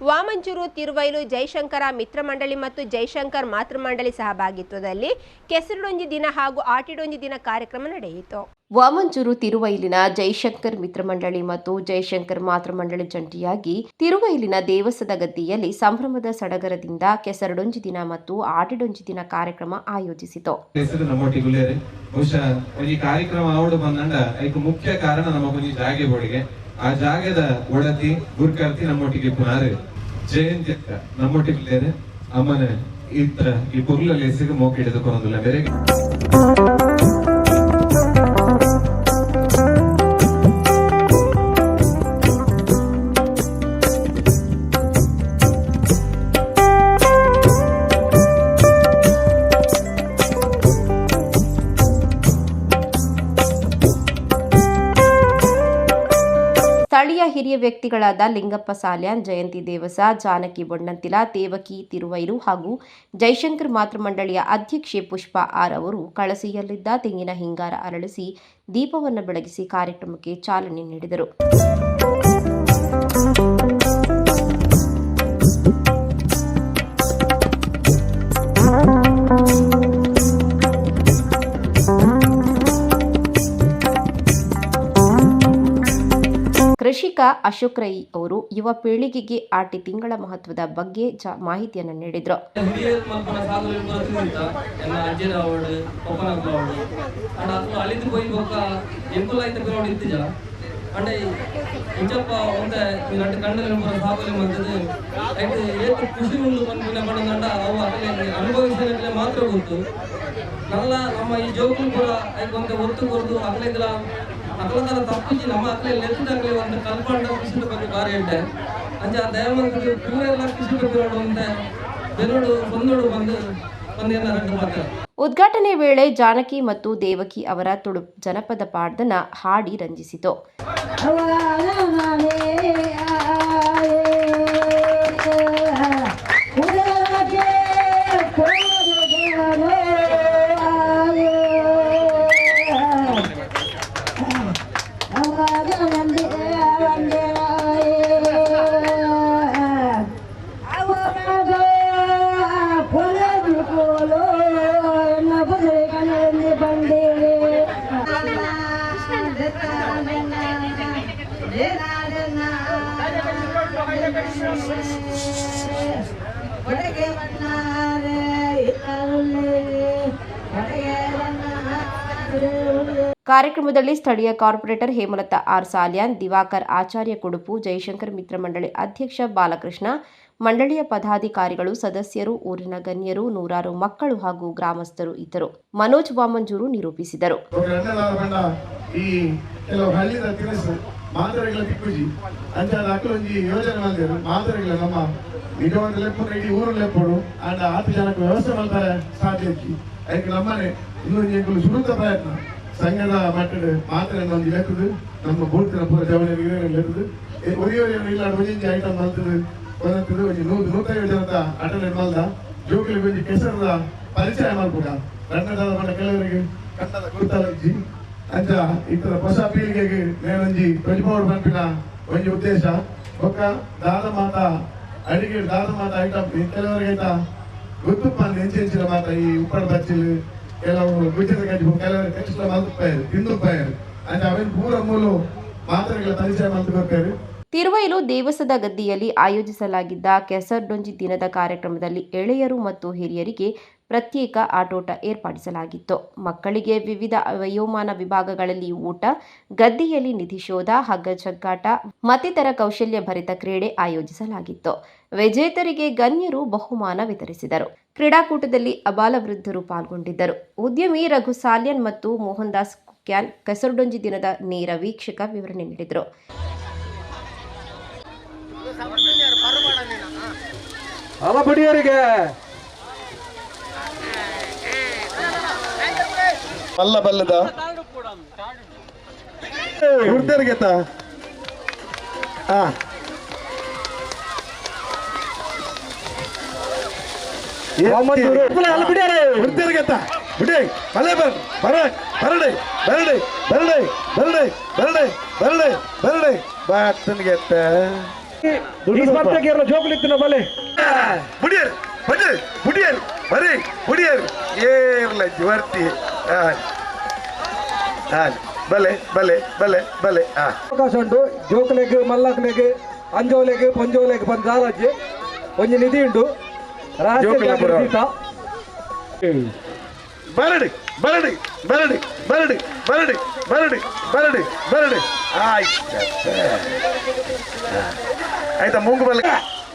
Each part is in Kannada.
ವಾಮಂಚೂರು ತಿರುವೈಲು ಜೈಶಂಕರ ಮಿತ್ರ ಮಂಡಳಿ ಮತ್ತು ಜೈಶಂಕರ್ ಮಾತೃ ಮಂಡಳಿ ಸಹಭಾಗಿತ್ವದಲ್ಲಿ ಕೆಸರುಡೊಂಜಿ ದಿನ ಹಾಗೂ ಆಟಿಡೊಂಜಿ ದಿನ ಕಾರ್ಯಕ್ರಮ ನಡೆಯಿತು. ವಾಮಂಚೂರು ತಿರುವೈಲಿನ ಜೈಶಂಕರ್ ಮಿತ್ರ ಮಂಡಳಿ ಮತ್ತು ಜೈಶಂಕರ್ ಮಾತೃ ಮಂಡಳಿ ಜಂಟಿಯಾಗಿ ತಿರುವೈಲಿನ ದೇವಸದ ಗದ್ದಿಯಲ್ಲಿ ಸಂಭ್ರಮದ ಸಡಗರದಿಂದ ಕೆಸರಡೊಂಜಿ ದಿನ ಮತ್ತು ಆಟಿಡೊಂಜಿ ದಿನ ಕಾರ್ಯಕ್ರಮ ಆಯೋಜಿಸಿತು. ಕಾರ್ಯಕ್ರಮ ಮುಖ್ಯ ಕಾರಣ ಐಕ್ ಮುಖ್ಯ ಕಾರಣ ಆ ಜಾಗದ ಒಡತಿ, ಗುರ್ಕರ್ತಿ ನಮ್ಮೊಟ್ಟಿಗೆ ಪುನಾರೆ ಜಯಂತಿ ಅಂತ ನಮ್ಮೊಟ್ಟಿಗೆ ಅಮ್ಮನ ಇತ್ತ ಈ ಪುರ್ಲಲ್ಲಿ ಸಿಗ ಮೋಕೆ ಹಿಡಿದುಕೊಂಡಿಲ್ಲ ಬೇರೆ ಹಿರಿಯ ವ್ಯಕ್ತಿಗಳಾದ ಲಿಂಗಪ್ಪ ಸಾಲ್ಯಾನ್, ಜಯಂತಿ ದೇವಸ, ಜಾನಕಿ ಬೊಣ್ಣಂತಿಲ, ದೇವಕಿ ತಿರುವೈರು ಹಾಗೂ ಜೈಶಂಕರ್ ಮಾತೃ ಮಂಡಳಿಯ ಅಧ್ಯಕ್ಷೆ ಪುಷ್ಪ ಆರ್ ಅವರು ಕಳಸಿಯಲ್ಲಿದ್ದ ತೆಂಗಿನ ಹಿಂಗಾರ ಅರಳಿಸಿ ದೀಪವನ್ನು ಬೆಳಗಿಸಿ ಕಾರ್ಯಕ್ರಮಕ್ಕೆ ಚಾಲನೆ ನೀಡಿದರು. ಕೃಷಿಕ ಅಶೋಕ್ ರೈ ಅವರು ಯುವ ಪೀಳಿಗೆಗೆ ಆಟಿ ತಿಂಗಳ ಮಹತ್ವದ ಬಗ್ಗೆ ಜ- ಮಾಹಿತಿಯನ್ನು ನೀಡಿದರು ಹಿರಿಯರ್ ಮಲ್ಪನ ಸಾಗಲು ಬರ್ತಿದ್ದ ಎನ್ನ ಅಜ್ಜಿನ ಅವಡು ಪಪ್ಪನ ಅವಡು ಅಂಡ ಅಸಲು ಅಳಿದು పోయి ఒక ఎంకులు అయితే పిల్లవాడు ఇద్దిజ అంటే ఇంచప్ప ಒಂದ ನಟ್ಟು ಕಂಡಲ್ಲಿ ನಮ್ಮ ಸಾಗಲು ಮಂತದು అయితే ಏತು ಖುಷಿ ಉಂಡು ಬಂದಿನ ಪಡಂದಂಡ ಅವು ಅದರಲ್ಲಿ ಅನುಭವಿಸಿದ್ರೆ ಮಾತ್ರ ಗೊತ್ತು ನಲ್ಲ ನಮ್ಮ ಈ ಜೋಕುಲು ಕೂಡ ಒಂದು ಒತ್ತು ಕೊರದು ಅಗಲಿದ್ರ ಅಗಲದರ ತಪ್ಪಿಸಿ ನಮ್ಮ ಅಗಲೇ ಲೆತ್ತಿದಾಗಲೇ ಒಂದು ಕಲ್ಪಂಡ ಕೃಷಿ ಬಗ್ಗೆ ಬಾರಿ ಇಟ್ಟೆ ಅಂಚ ದಯವಂತರು ಪೂರೆಲ್ಲ ಕೃಷಿ ಬಗ್ಗೆ ಒಂದೇ ಬೆನ್ನೋಡು ಬಂದೋಡು ಬಂದು ಬಂದೇನ ಮಾತ್ರ ಉದ್ಘಾಟನೆ ವೇಳೆ ಜಾನಕಿ ಮತ್ತು ದೇವಕಿ ಅವರ ತುಳು ಜನಪದ ಪಾಡ್ದನ ಹಾಡಿ ರಂಜಿಸಿತು. Bhagavan ಕಾರ್ಯಕ್ರಮದಲ್ಲಿ ಸ್ಥಳೀಯ ಕಾರ್ಪೊರೇಟರ್ ಹೇಮಲತಾ ಆರ್ ಸಾಲ್ಯಾನ್, ದಿವಾಕರ್ ಆಚಾರ್ಯ ಕುಡುಪು ಜಯಶಂಕರ್ ಮಿತ್ರ ಮಂಡಳಿ ಅಧ್ಯಕ್ಷ ಬಾಲಕೃಷ್ಣ, ಮಂಡಳಿಯ ಪದಾಧಿಕಾರಿಗಳು, ಸದಸ್ಯರು, ಊರಿನ ಗಣ್ಯರು, ನೂರಾರು ಮಕ್ಕಳು ಹಾಗೂ ಗ್ರಾಮಸ್ಥರು ಇದ್ದರು. ಮನೋಜ್ ವಾಮಂಜೂರು ನಿರೂಪಿಸಿದರು. ನಮ್ಮ ಪ್ರಯತ್ನ. ಸಂಘದ ಮಟ್ಟದ ಮಾತ್ರ ಒಂದು ಲೆಕ್ಕದು ನಮ್ಮ ಬೂಡ್ತಿನ ಪೂರ ಜವಳಿಗೆ ಲೆಕ್ಕದು ಒರಿ ಒರಿ ಇಲ್ಲ ಒಂಜಿ ಐಟಮ್ ಮಲ್ತದು ಒಂದಂತದ್ದು ಒಂಜಿ ನೂರು ನೂತೈವತ್ತು ಜನದ ಅಟೆಂಡೆಂಟ್ ಮಲ್ದ ಜೋಕುಲಿಗೆ ಒಂಜಿ ಕೆಸರದ ಪರಿಚಯ ಮಾಡ್ಬಿಡ ಕನ್ನಡದ ಮಟ್ಟ ಕೆಲವರಿಗೆ ಕನ್ನಡ ಗುರುತಾಲಜ್ಜಿ ಅಂಚ ಇತರ ಹೊಸ ಪೀಳಿಗೆಗೆ ನೇನೊಂಜಿ ಪ್ರತಿಭಾವರು ಪಂಪಿನ ಒಂಜಿ ಉದ್ದೇಶ ಒಕ್ಕ ದಾದ ಮಾತ ಅಡಿಗೆ ದಾದ ಮಾತ ಐಟಮ್ ಕೆಲವರಿಗೆ ಐತ ಗೊತ್ತುಪ್ಪ ಹೆಂಚು ಹೆಂಚಿನ ಮಾತ ಈ ಉಪ್ಪಳ ಬಚ್ಚಿಲು ಕೆಲವು ಗುಜರ ಗಜ್ಜು ಕೆಲವರು ಟೆಕ್ಸ್ಟ್ ಮಲ್ತುಪ್ಪಾಯರು ತಿಂದುಪ್ಪಾಯರು ಅಂದ್ರೆ ಅವೇನು ಪೂರ ಮೂಲು ಮಾತ್ರೆಗಳ ಪರಿಚಯ ಮಲ್ತುಕೊಡ್ತಾರೆ ತಿರುವೈಲು ದೇವಸದ ಗದ್ದಿಯಲ್ಲಿ ಆಯೋಜಿಸಲಾಗಿದ್ದ ಕೆಸರ್ಡೊಂಜಿ ದಿನದ ಕಾರ್ಯಕ್ರಮದಲ್ಲಿ ಎಳೆಯರು ಮತ್ತು ಹಿರಿಯರಿಗೆ ಪ್ರತ್ಯೇಕ ಆಟೋಟ ಏರ್ಪಡಿಸಲಾಗಿತ್ತು. ಮಕ್ಕಳಿಗೆ ವಿವಿಧ ವಯೋಮಾನ ವಿಭಾಗಗಳಲ್ಲಿ ಊಟ, ಗದ್ದೆಯಲ್ಲಿ ನಿಧಿ ಶೋಧ, ಹಗ್ಗ ಜಗ್ಗಾಟ, ಮತ್ತಿತರ ಕೌಶಲ್ಯ ಭರಿತ ಕ್ರೀಡೆ ಆಯೋಜಿಸಲಾಗಿತ್ತು. ವಿಜೇತರಿಗೆ ಗಣ್ಯರು ಬಹುಮಾನ ವಿತರಿಸಿದರು. ಕ್ರೀಡಾಕೂಟದಲ್ಲಿ ಅಬಾಲವೃದ್ಧರು ಪಾಲ್ಗೊಂಡಿದ್ದರು. ಉದ್ಯಮಿ ರಘು ಸಾಲ್ಯನ್ ಮತ್ತು ಮೋಹನ್ ದಾಸ್ ಕುಕ್ಯಾನ್ ಕೆಸರುಡೊಂಜಿ ದಿನದ ನೇರ ವೀಕ್ಷಕ ವಿವರಣೆ ನೀಡಿದರು. ಅಲಬಡಿಯರಿಗೆ ಮಲ್ಲ ಬಲ್ಲದ ಹುಡ್ತರಿಗೆ ಹಾ ಬಿಡಿ ಬರ್ ಬರ ಬರಡೆ ಬರಡೆ ಬರಡೆ ಬರಡೆ ಬರಡೆ ಬರಡೆ ಬರಡೆ ಬಾತನ್ಗೆ ಈ ಸ್ಪರ್ಧೆಗೆ ಎಲ್ಲ ಜೋಕುಲಿತ್ತಿನ ಬಲೆ ಬುಡಿಯರ್ ಬಜೆ ಬುಡಿಯರ್ ಬರೀ ಹುಡಿಯರಿ ಏರ್ಲ ಜೋರ್ತಿ ಬಲೆ ಬಲೆ ಬಲೆ ಬಲೆ ಅವಕಾಶ ಉಂಟು. ಜೋಕುಲೆಗ್ ಮಲ್ಲಕ್ಲೆಗ್ ಅಂಜೋಲೆಗ್ ಪಂಜೋಲೆಗ್ ಬಂದ ರಾಜ್ಯ ಒಂದು ನಿಧಿ ಉಂಟು. ಬರಡಿ ಬರಡಿ ಬರಡಿ ಬರಡಿ ಬರಡಿ ಬರಡಿ ಬರಡಿ ಬರಡಿ. ಆಯ್ತು. ಆಯ್ತಾ ಮುಂಗು ಬಲ್ಲ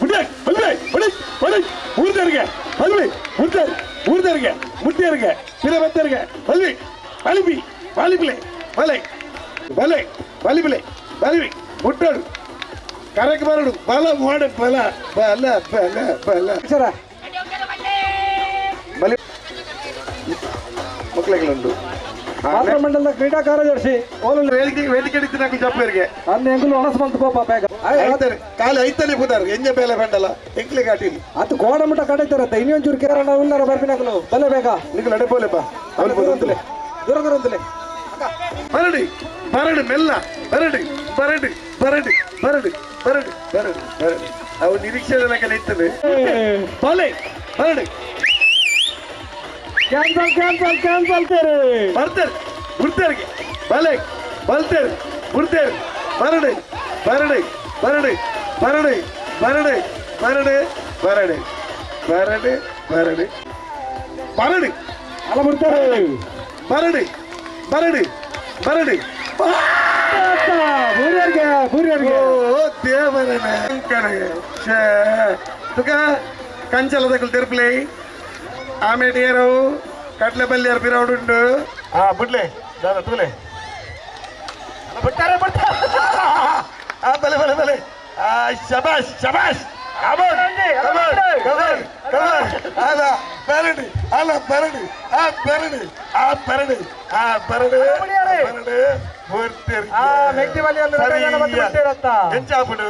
விட்டு விட்டு விடு விடு உருந்த இருங்க வலிமை உருந்த உருந்த இருங்க முட்டை இருங்க பிற பத்த இருங்க வலிமை வலிமை வலிமிலை வலை. வலை வலிமிலை வலிமை. முட்டோடு. கரைக்கு மறுபடி பல ஓட பல பல பல பல. சரா. மலி உண்டு. ಮಾತ್ರ ಮಂಡಲದ ಕ್ರೀಡಾ ಕಾರ್ಯದರ್ಶಿ ಓಲು ವೇದಿಕೆ ವೇದಿಕೆ ಹಿಡಿತಿನಾಗ ಜಪ್ಪರಿಗೆ ಅನ್ನ ಎಂಗುಲು ಹಣಸ್ಮಂತ ಕೋಪ ಬೇಗ. ಐತನೆ ಕಾಲು ಐತನೆ ಬುದಾರ್ ಎಂಜ ಬೇಲೆ ಬಂಡಲ. ಎಂಕ್ಲಿ ಕಾಟಿಲಿ ಅದು ಕೋಡಮುಟ ಕಡಿತಾರತ್ತ ಇನ್ನೊಂಚೂರು ಕೇರಳ ಉಳ್ಳಾರ ಬರ್ಬಿನಾಗಲು ಬಲೆ ಬೇಗ. ನಿಂಗೆ ನಡೆಪೋಲೆಪ್ಪ ಅವ್ನು ದೂರಂತಲೆ ದೂರ ದೂರಂತಲೆ ಬರಡಿ ಬರಡಿ ಮೆಲ್ಲ. ಬರಡಿ ಬರಡಿ ಬರಡಿ ಬರಡಿ ಬರಡಿ ಬರಡಿ ಬರಡಿ. ಅವು ನಿರೀಕ್ಷೆ ನಿಂತದೆ. ಬಲೆ ಬರಡಿ ಕ್ಯಾನ್ಸಲ್ ಕ್ಯಾನ್ಸಲ್ ಕ್ಯಾನ್ಸಲ್ ತೇರೆ ಬರ್ತಾರೆ ಬಿಡ್ತಾರಿಗೆ ಬಲೆ ಬಲ್ತೇರು ಬಿಡ್ತೇರು ಬರಡಿ ಬರಡಿ ಬರಡಿ ಬರಡಿ ಬರಡಿ ಬರಡಿ ಬರಡಿ ಬರಡಿ ಬರಡಿ ಬರಡಿ ಅಲ್ಲ ಬಿಡ್ತಾರೆ ಬರಡಿ ಬರಡಿ ಬರಡಿ ಬೂರಿಯರ್ಗೆ ಬೂರಿಯರ್ಗೆ ಓ ದೇವರನೇ ಕಡೆ ಶೇ ತುಕ ಕಂಚಲದಕ್ಕಲು ತೆರ್ಪ್ಲೆ ಆಮೇಟಿಯರವು ಕಟ್ಲೆಬಲ್ಲಿ ಅರ್ಪಿರ ಉಂಟು ಹಾ ಬಿಡ್ಲೆ ದಾದ ತೂಲೆ ಬಿಡ್ತಾರೆ ಬಿಡ್ತಾರೆ ಹಾ ಬಲೆ ಬಲೆ ಬಲೆ ಆ ಶಬಾಷ್ ಶಬಾಷ್ అలా పెరడి అలా పెరడి ఆ పెరడి ఆ పెరడి ఆ పెరడి పెరడి పూర్తి ಮೆಟ್ಟಿ ಬಲಿ ಒಂದು ಗಂಟೆ ಗಣಪತಿ ಬಿಟ್ಟಿರತ್ತ ಹೆಂಚಾಪಡು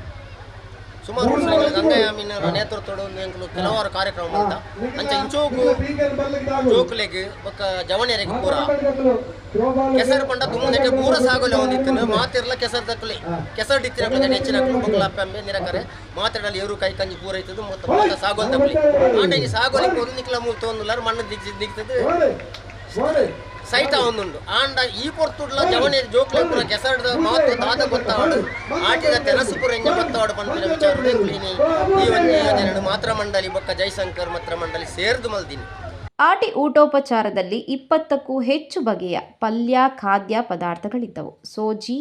ಸುಮಾರು ವರ್ಷಗಳ ಮೀನರ ನೇತೃತ್ವದ ಒಂದು ಕೆಲವಾರು ಕಾರ್ಯಕ್ರಮ ಅಂತ ಅಂಚ ಇಂಚೋಕು ಜೋಕುಲೆಗ್ ಬೊಕ್ಕ ಜವಣಿಯರಿಗೆ ಪೂರ. ಕೆಸರು ಪಂಡ ದುಮ್ಮನೆಗೆ ಪೂರ ಸಾಗುಲೆ ಒಂದಿತ್ತು ಮಾತಿರ್ಲ ಕೆಸರು ತಕ್ಕಲಿ ಕೆಸರು ಡಿತ್ತಿನ ಹೆಚ್ಚಿನ ಬೊಕ್ಕಲ ಅಪ್ಪೆ ನಿರಕರೆ. ಮಾತಾಡಲಿ ಎರು ಕೈ ಕಂಜಿ ಪೂರ ಇತ್ತು ಮೊತ್ತ ಸಾಗೋಲ್ ತಕ್ಕಲಿ ಆಂಡ ಈ ಸಾಗೋಲಿಗೆ ಒಂದು ನಿಕ್ಲ ಮೂರು ತೊಂದುಲಾರು ಮಣ್ಣು ದಿಗ್ ದಿಗ್ತದೆ. ಸೈಟ ಒಂದುಂಡು. ಆಂಡ ಈ ಪೊರ್ತುಡ್ಲ ಜವನೇ ಜೋಕ್ಲೆ ಪೂರ ಮಾತು ದಾದ ಗೊತ್ತಾಡು ಆಟಿದ ತೆನಸು ಪುರ ಎಂಜ ಗೊತ್ತಾವಡು ಪಂಪಿನ ವಿಚಾರ ಕ್ಲೀನಿ ಈ ಒಂಜಿ ಯೋಜನೆ ಮಾತ್ರ ಮಂಡಳಿ, ಬೊಕ್ಕ ಜೈಶಂಕರ್ ಮಾತ್ರ ಮಂಡಳಿ ಸೇರ್ದು ಮಲ್ದಿನಿ. ಆಟಿ ಊಟೋಪಚಾರದಲ್ಲಿ ಇಪ್ಪತ್ತಕ್ಕೂ ಹೆಚ್ಚು ಬಗೆಯ ಪಲ್ಯ, ಖಾದ್ಯ ಪದಾರ್ಥಗಳಿದ್ದವು. ಸೋಜಿ,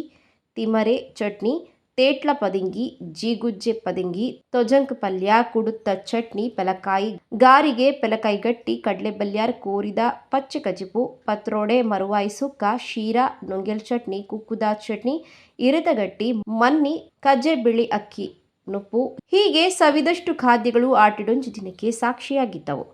ತಿಮರೆ, ಚಟ್ನಿ ತೇಟ್ಲ ಪದಿಂಗಿ, ಜೀಗುಜ್ಜೆ ಪದಿಂಗಿ, ತೊಜಂಕ್ ಪಲ್ಯ, ಕುಡುತ್ತ ಚಟ್ನಿ, ಪೆಲಕಾಯಿ, ಗಾರಿಗೆ ಪೆಲಕಾಯಿ ಗಟ್ಟಿ, ಕಡಲೆ ಬಲ್ಯಾರ್ ಕೋರಿದ ಪಚ್ಚೆ ಕಜಿಪು, ಪತ್ರೋಡೆ, ಮರುವಾಯಿ ಸುಕ್ಕ, ಶೀರಾ, ನುಂಗೆಲ್ ಚಟ್ನಿ ಕುಕ್ಕುದ ಚಟ್ನಿ ಇರಿತಗಟ್ಟಿ ಮನ್ನಿ, ಕಜ್ಜೆ ಬಿಳಿ ಅಕ್ಕಿ, ನುಪ್ಪು ಹೀಗೆ ಸವಿದಷ್ಟು ಖಾದ್ಯಗಳು ಆಟಿಡೊಂಜು ದಿನಕ್ಕೆ ಸಾಕ್ಷಿಯಾಗಿದ್ದವು.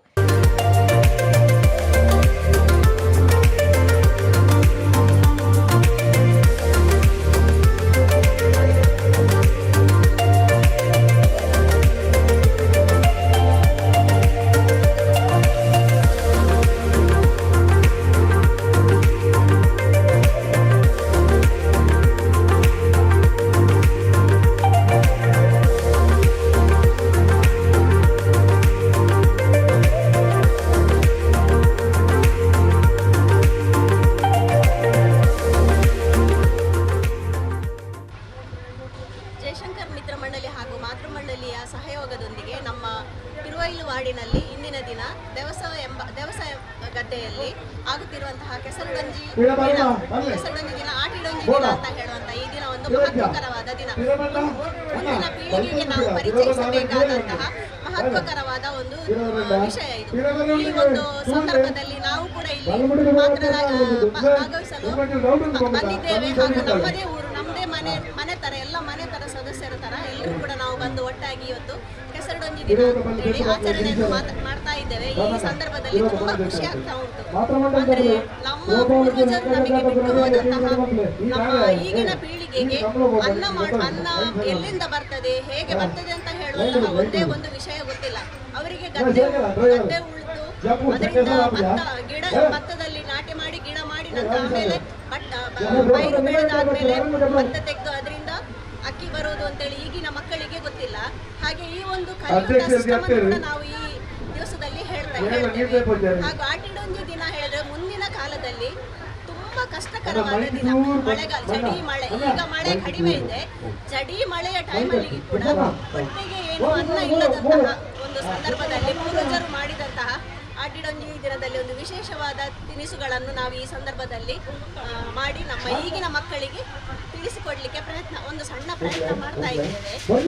ಆಗುತ್ತಿರುವಂತಹ ಕೆಸರುಗಂಜಿ ದಿನ. ಕೆಸರುಗಂಜಿ ದಿನ ಆಟಿಡೊಂಜಿ ದಿನ ಅಂತ ಹೇಳುವಂತಹ ಈ ದಿನ ಒಂದು ಮಹತ್ವಕರವಾದ ದಿನ. ಮುಂದಿನ ಪೀಳಿಗೆಗೆ ನಾವು ಪರಿಚಯಿಸಬೇಕಾದಂತಹ ಮಹತ್ವಕರವಾದ ಒಂದು ವಿಷಯ ಇದು. ಈ ಒಂದು ಸಂದರ್ಭದಲ್ಲಿ ನಾವು ಕೂಡ ಇಲ್ಲಿ ಮಾತ್ರ ಭಾಗವಹಿಸಲು ಬಂದಿದ್ದೇವೆ. ಹಾಗೂ ನಮ್ಮದೇ ಊರು ನಮ್ಮದೇ ಮನೆ ಮನೆ ತರ ಎಲ್ಲ ಮನೆ ತರ ಸದಸ್ಯರ ತರ ಎಲ್ಲರೂ ಕೂಡ ನಾವು ಬಂದು ಒಟ್ಟಾಗಿ ಇವತ್ತು ಕೆಸರಡೊಂಜಿ ದಿನ ಹೇಳಿ ಆಚರಣೆಯನ್ನು ಮಾಡ್ತಾ ಇದ್ದೇವೆ. ಈ ಸಂದರ್ಭದಲ್ಲಿ ತುಂಬಾ ಖುಷಿ ಆಗ್ತಾ ಉಂಟು. ಅಂದ್ರೆ ನಮ್ಮ ಪೂರ್ವಜರು ನಮಗೆ ಬಿಟ್ಟು ಹೋದಂತಹ ನಮ್ಮ ಈಗಿನ ಪೀಳಿಗೆಗೆ ಅನ್ನ ಮಾಡ್- ಅನ್ನ ಎಲ್ಲಿಂದ ಬರ್ತದೆ? ಹೇಗೆ ಬರ್ತದೆ ಅಂತ ಹೇಳುವಂತಹ ಒಂದೇ ಒಂದು ವಿಷಯ ಗೊತ್ತಿಲ್ಲ. ಅವರಿಗೆ ಗದ್ದೆ ಗದ್ದೆ ಉಳಿದು ಅದರಿಂದ ಭತ್ತ ಗಿಡ ಭತ್ತದಲ್ಲಿ ನಾಟಿ ಮಾಡಿ ಗಿಡ ಮಾಡಿ ನಂತರ ಆಮೇಲೆ ಭತ್ತ ಪೈರು ಬೆಳೆದಾದ್ಮೇಲೆ ಭತ್ತ ತೆಗೆದು ಅದರಿಂದ ಅಕ್ಕಿ ಬರೋದು ಅಂತೇಳಿ ಈಗಿನ ಮಕ್ಕಳಿಗೆ ಗೊತ್ತಿಲ್ಲ. ಹಾಗೆ ಈ ಒಂದು ನಾವು ಈ ದಿವಸದಲ್ಲಿ ಹೇಳ್ತಾ ಹೇಳ್ತೇವೆ. ಹಾಗೂ ಆಟಿಡೊಂಜಿ ದಿನ ಹೇಳಿದ್ರೆ ಮುಂದಿನ ಕಾಲದಲ್ಲಿ ತುಂಬಾ ಕಷ್ಟಕರವಾದ ದಿನ. ಮಳೆಗಾಲ ಜಡಿ ಮಳೆ. ಈಗ ಮಳೆ ಕಡಿಮೆ ಇದೆ. ಜಡಿ ಮಳೆಯ ಟೈಮಲ್ಲಿ ಕೂಡ ಹೊಟ್ಟೆಗೆ ಏನು ಅನ್ನ ಇಲ್ಲದಂತಹ ಒಂದು ಸಂದರ್ಭದಲ್ಲಿ ಪೂರ್ವಜರು ಮಾಡಿದಂತಹ ಆಟಿಡೊಂಜಿ ದಿನದಲ್ಲಿ ಒಂದು ವಿಶೇಷವಾದ ತಿನಿಸುಗಳನ್ನು ನಾವು ಈ ಸಂದರ್ಭದಲ್ಲಿ ಮಾಡಿ ನಮ್ಮ ಈಗಿನ ಮಕ್ಕಳಿಗೆ ತಿಳಿಸಿಕೊಡ್ಲಿಕ್ಕೆ ಪ್ರಯತ್ನ ಒಂದು ಸಣ್ಣ ಪ್ರಯತ್ನ ಮಾಡ್ತಾ ಇದ್ದೇವೆ.